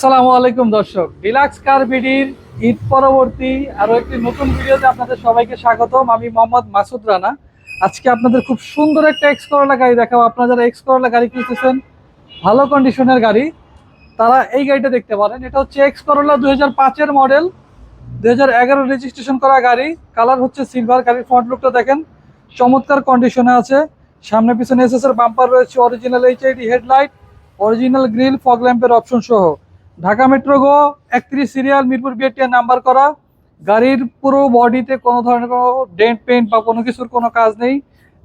আসসালামু আলাইকুম দর্শক। ডিলাক্স কার বিডির ঈদ পরবর্তী আরও একটি নতুন ভিডিওতে আপনাদের সবাইকে স্বাগতম। আমি মোহাম্মদ মাসুদ রানা। আজকে আপনাদের খুব সুন্দর একটা এক্স করলা গাড়ি দেখাবো। আপনারা যারা এক্স করলা গাড়ি কিনতেছেন, ভালো কন্ডিশনের গাড়ি, তারা এই গাড়িটা দেখতে পারেন। এটা হচ্ছে এক্স করলা দুই হাজার মডেল দুই হাজার রেজিস্ট্রেশন করা গাড়ি। কালার হচ্ছে সিলভার গাড়ির ফ্রন্ট লুকটা দেখেন। চমৎকার কন্ডিশনে আছে। সামনে পিছনে এস এর বাম্পার রয়েছে original HID headlight original grill fog ল্যাম্পের option সহ। ঢাকা মেট্রো গো, একত্রিশ সিরিয়াল মিরপুর বিএটিআর নাম্বার করা। গাড়ির পুরো বডিতে কোনো ধরনের কোনো ডেন্ট পেন্ট বা কোনো কিছুর কোনো কাজ নেই।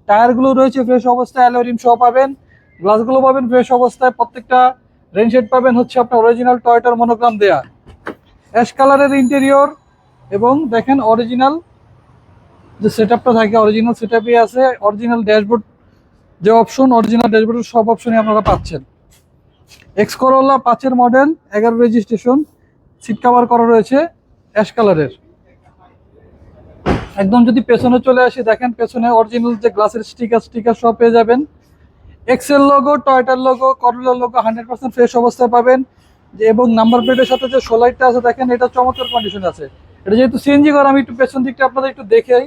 টায়ারগুলো রয়েছে ফ্রেশ অবস্থায় অ্যালোরিম সহ পাবেন। গ্লাসগুলো পাবেন ফ্রেশ অবস্থায়। প্রত্যেকটা রেনশেড পাবেন হচ্ছে আপনার অরিজিনাল টয়টার মনোগ্রাম দেয়া। অ্যাশ কালারের ইন্টেরিয়র এবং দেখেন অরিজিনাল যে সেট আপটা থাকে অরিজিনাল সেট আছে। অরিজিনাল ড্যাশবোর্ড যে অপশন অরিজিনাল ড্যাশবোর্ডের সব অপশনই আপনারা পাচ্ছেন। এক্স করোলা পাঁচের মডেল এগারো রেজিস্ট্রেশন সিট কাভার করা রয়েছে অ্যাশ কালারের একদম যদি পেছনে চলে আসি, দেখেন পেছনে অরিজিনাল যে গ্লাসের স্টিকার স্টিকার সব পেয়ে যাবেন। এক্সেল লোগো টয়টার লোগো করলার লোগো হান্ড্রেড পার্সেন্ট ফ্রেশ অবস্থায় পাবেন। এবং নাম্বার প্লেটের সাথে যে সোলাইটটা আছে, দেখেন এটা চমৎকার কন্ডিশন আছে। এটা যেহেতু সিএনজি করা আমি একটু পেছন দিকটা আপনাদের একটু দেখেই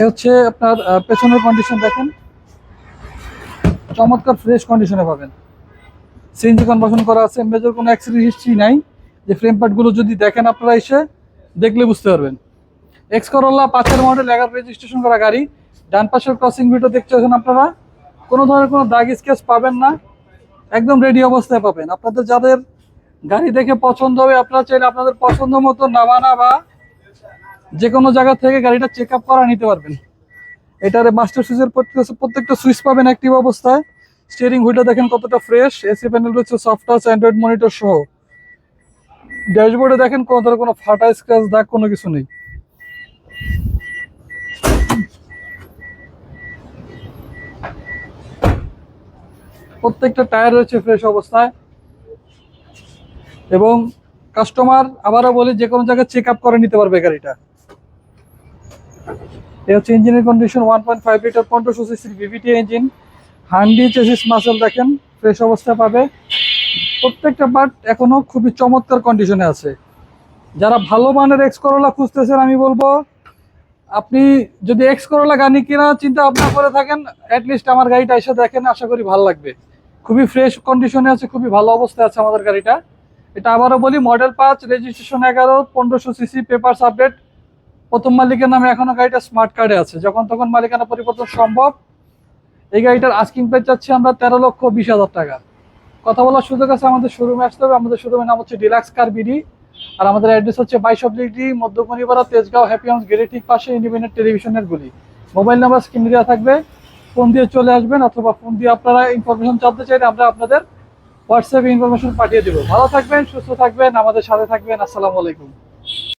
এ হচ্ছে আপনার পেছনের কন্ডিশন দেখেন। চমৎকার ফ্রেশ কন্ডিশনে পাবেন। সিএনজি কনভার্সন করা আছে মেজর কোনো অ্যাক্সিডেন্ট হিস্ট্রি নাই। যে ফ্রেম পার্টগুলো যদি দেখেন আপনারা এসে, দেখলে বুঝতে পারবেন। এক্স করোলা পাঁচের মডেল এগারো রেজিস্ট্রেশন করা গাড়ি। ডান পাশের ক্রসিং ভিডিও দেখতেছেন আপনারা। কোনো ধরনের কোনো দাগ স্কেচ পাবেন না। একদম রেডি অবস্থায় পাবেন। আপনাদের যাদের গাড়ি দেখে পছন্দ হবে, আপনারা চাইলে আপনাদের পছন্দ মতো নামানা বা যে কোনো জায়গা থেকে গাড়িটা চেক আপ করা নিতে পারবেন। এটার মাস্টার সুইচের প্রত্যেকটা সুইচ পাবেন অ্যাক্টিভ অবস্থায়। স্টিয়ারিং হুইলটা দেখেন কতটা ফ্রেশ এসি প্যানেল রয়েছে সফট টাচ অ্যান্ড্রয়েড মনিটর সহ। ড্যাশবোর্ডে দেখেন কোনো কোনো ফাটা স্ক্র্যাচ দাগ কোনো কিছু নেই। প্রত্যেকটা টায়ার রয়েছে ফ্রেশ অবস্থায়। এবং কাস্টমার আবারও বলি যে কোনো জায়গায় চেক আপ করে নিতে পারবে গাড়িটা। এ হচ্ছে ইঞ্জিনের condition one point five litre পনেরোশো সিসির ভিভিটি ইঞ্জিন হান্ডি চেসিস মাসেল দেখেন ফ্রেশ অবস্থা পাবে। প্রত্যেকটা পার্ট এখনও খুবই চমৎকার কন্ডিশনে আছে। যারা ভালো মানের এক্স করোলা খুঁজতেছেন, আমি বলব, আপনি যদি এক্স করোলা গাড়ি কেনা চিন্তা ভাবনা করে থাকেন অ্যাটলিস্ট আমার গাড়িটা এসে দেখেন, আশা করি ভালো লাগবে। খুবই ফ্রেশ কন্ডিশনে আছে, খুবই ভালো অবস্থায় আছে আমাদের গাড়িটা। এটা আবারও বলি মডেল পাঁচ রেজিস্ট্রেশন এগারো, পনেরোশো সিসি পেপারস আপডেট প্রথম মালিকের নামে এখনও গাড়িটা স্মার্ট কার্ডে আছে। যখন তখন মালিকানা পরিবর্তন সম্ভব। এই গাড়িটার আস্কিং প্রাইস চাচ্ছি আমরা তেরো লক্ষ বিশ হাজার টাকা। কথা বলার সুযোগ আছে আমাদের শোরুমে আসতে হবে। আমাদের শোরুমের নাম হচ্ছে ডিলাক্স কার বিডি আর আমাদের অ্যাড্রেস হচ্ছে বাইশ অব ডিগ্রি মধ্যমণিপাড়া, তেজগাঁও হ্যাপি হাউস গেটের ঠিক পাশে ইন্ডিপেন্ডেন্ট টেলিভিশনের গুলি। মোবাইল নাম্বার স্ক্রিনে দেওয়া থাকবে। ফোন দিয়ে চলে আসবেন অথবা ফোন দিয়ে আপনারা ইনফরমেশন জানতে চাইলে আমরা আপনাদের হোয়াটসঅ্যাপে ইনফরমেশন পাঠিয়ে দেবো। ভালো থাকবেন, সুস্থ থাকবেন, আমাদের সাথে থাকবেন। আসসালামু আলাইকুম।